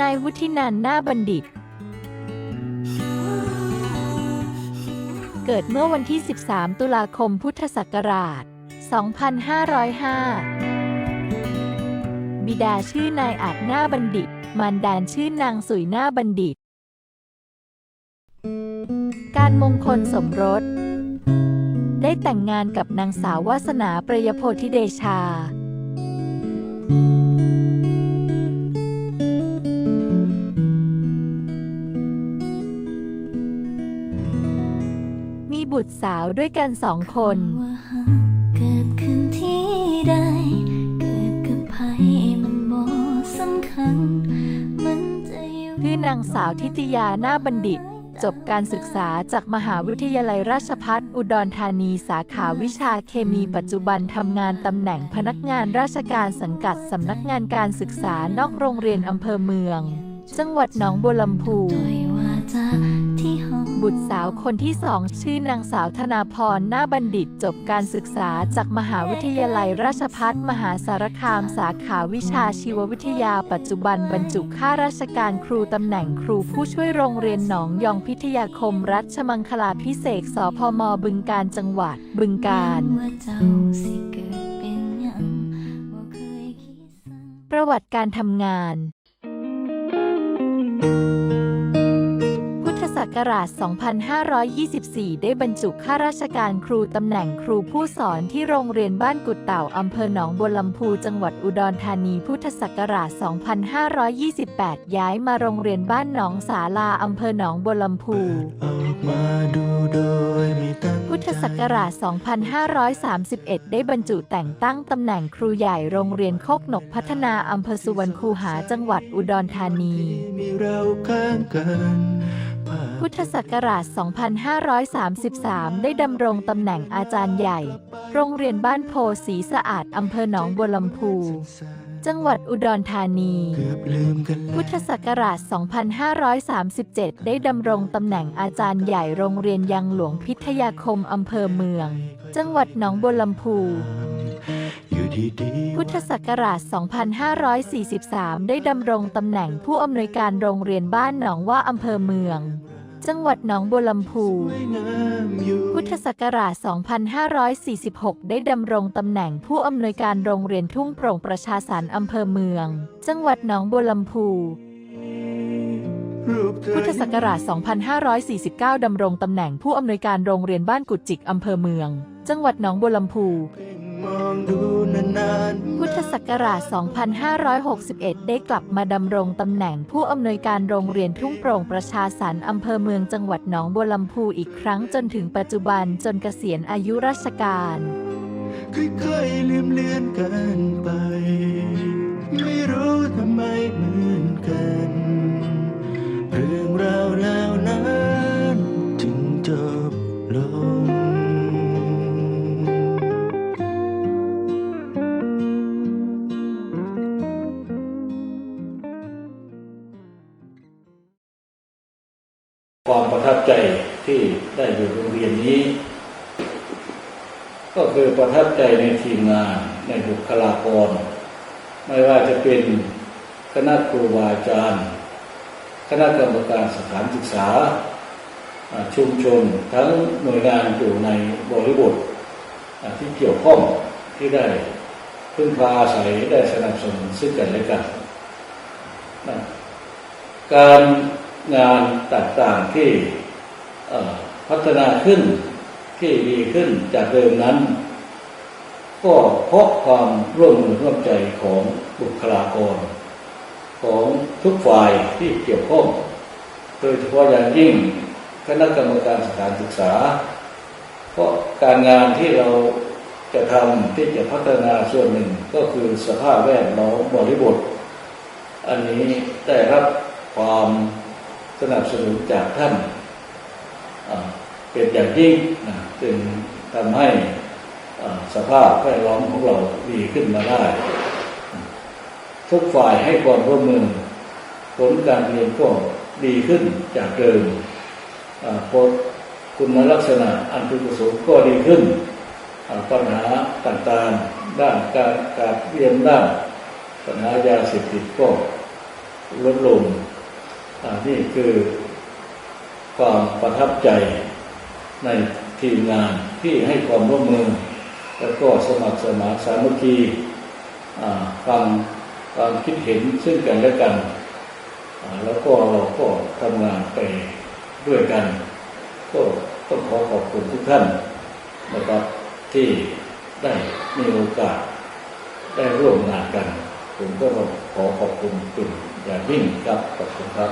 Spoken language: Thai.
นายวุฒินันท์นาบัณฑิต เกิดเมื่อวันที่ 13 ตุลาคมพุทธศักราช 2505 บิดาชื่อนายอาจหน้าบัณฑิต มารดาชื่อนางสุยหน้าบัณฑิต การมงคลสมรส ได้แต่งงานกับนางสาววาสนาประยโพธิเดชามี บุตรสาวด้วยกันสองคน ว่าหากเกิดขึ้นที่ใด เกิดกับภัยมันบ่สำคัญ มันจะอยู่คือนางสาวทิตยาหน้าบัณฑิต จบการศึกษาจากมหาวิทยาลัยราชภัฏอุดรธานีสาขาวิชาเคมีปัจจุบันทำงานตำแหน่งพนักงานราชการสังกัดสำนักงานการศึกษานอกโรงเรียนอำเภอเมือง จังหวัดหนองบัวลำพู ด้วยว่าจาที่ห้อง บุตรสาวคนที่สองชื่อนางสาวธนาพรหน้าบัณฑิตจบการศึกษาจากมหาวิทยาลัยราชภัฏมหาสารคามสาขาวิชาชีววิทยาปัจจุบันบรรจุข้าราชการครูตำแหน่งครูผู้ช่วยโรงเรียนหนองยองพิทยาคมรัชมังคลาพิเศษสพมบึงการจังหวัด บึงการประวัติการทำงานพุทธ ศักราช 2524 ได้บรรจุข้าราชการครูตำแหน่งครูผู้สอนที่โรงเรียนบ้านกุดเต่าอำเภอหนองบัวลำพูจังหวัดอุดรธานีพุทธศักราช 2528 ย้ายมาโรงเรียนบ้านหนองสาลาอำเภอหนองบัวลำพูออกมาดูโดยไม่ตั้งใจพุทธศักราช 2531 ได้บรรจุแต่งตั้งตำแหน่งครูใหญ่โรงเรียนโคกหนกพัฒนาอำเภอสุวรรณคูหาจังหวัดอุดรธานีมีเราข้างกันภา พพุทธศักราช 2533 ได้ดำรงตำแหน่งอาจารย์ใหญ่ โรงเรียนบ้านโพศรีสะอาดอำเภอหนองบัวลำพู จังหวัดอุดรธานีเกือบลืมกันแล้วพุทธศักราช 2537 ได้ดำรงตำแหน่งอาจารย์ใหญ่โรงเรียนยังหลวงพิทยาคมอำเภอเมือง จังหวัดหนองบัวลำพูอยู่ดีๆ พุทธศักราช 2543 ได้ดำรงตำแหน่งผู้อำนวยการโรงเรียนบ้านหนองว่าอำเภอเมือง จังหวัดหนองบัวลำพูสวยงามอยู่พุทธศักราช 2546 ได้ดำรงตำแหน่งผู้อำนวยการโรงเรียนทุ่งโปร่งประชาสรรค์อำเภอเมือง จังหวัดหนองบัวลำพูรูปเธอพุทธศักราช 2549 ดำรงตำแหน่งผู้อำนวยการโรงเรียนบ้านกุดจิกอำเภอเมือง จังหวัดหนองบัวลำพู ธศักราช 2561 ได้กลับมาดำรงตำแหน่งผู้อำนวยการโรงเรียนทุ่งโปร่งประชาสรรค์อำเภอเมืองจังหวัดหนองบัวลำพูอีกครั้งจนถึงปัจจุบันจนเกษียณอายุราชการค่อยๆลืมเลือนกันไป ไม่รู้ ประทับใจในทีมงานในบุคลากร ไม่ว่าจะเป็นคณะครูบาอาจารย์ คณะกรรมการสถานศึกษา ชุมชนทั้งหน่วยงานอยู่ในบริบทที่เกี่ยวข้องที่ได้พึ่งพาอาศัยได้สนับสนุนซึ่งกันและกันการงานต่างๆที่พัฒนาขึ้นที่ดีขึ้นจากเดิมนั้น ก็เพราะความร่วมมือร่วมใจของบุคลากร ของทุกฝ่ายที่เกี่ยวข้อง โดยเฉพาะอย่างยิ่งคณะกรรมการสถานศึกษา เพราะการงานที่เราจะทำที่จะพัฒนาส่วนหนึ่งก็คือสภาพแวดล้อมบริบท อันนี้ได้รับความสนับสนุนจากท่านเป็นอย่างยิ่งจึงทำให้ สภาพแวดล้อมของเราดีขึ้นมาได้ ทุกฝ่ายให้ความร่วมมือ ผลการเรียนก็ดีขึ้นจากเดิมผลคุณลักษณะอันเป็นกุศลก็ดีขึ้น ปัญหาต่างๆ ด้านการการเรียนด้านปัญหายาเสพติดก็ลดลงนี่คือความประทับใจในทีมงานที่ให้ความร่วมมือ แล้วก็สมัครสมานสามัคคีอ่าฟังความคิดเห็นซึ่งกันและกัน แล้วก็เราก็ทำงานไปด้วยกัน ก็ต้องขอขอบคุณทุกท่านนะครับที่ได้มีโอกาสได้ร่วมงานกัน ผมก็ขอขอบคุณเป็นอย่างยิ่งครับขอบคุณครับ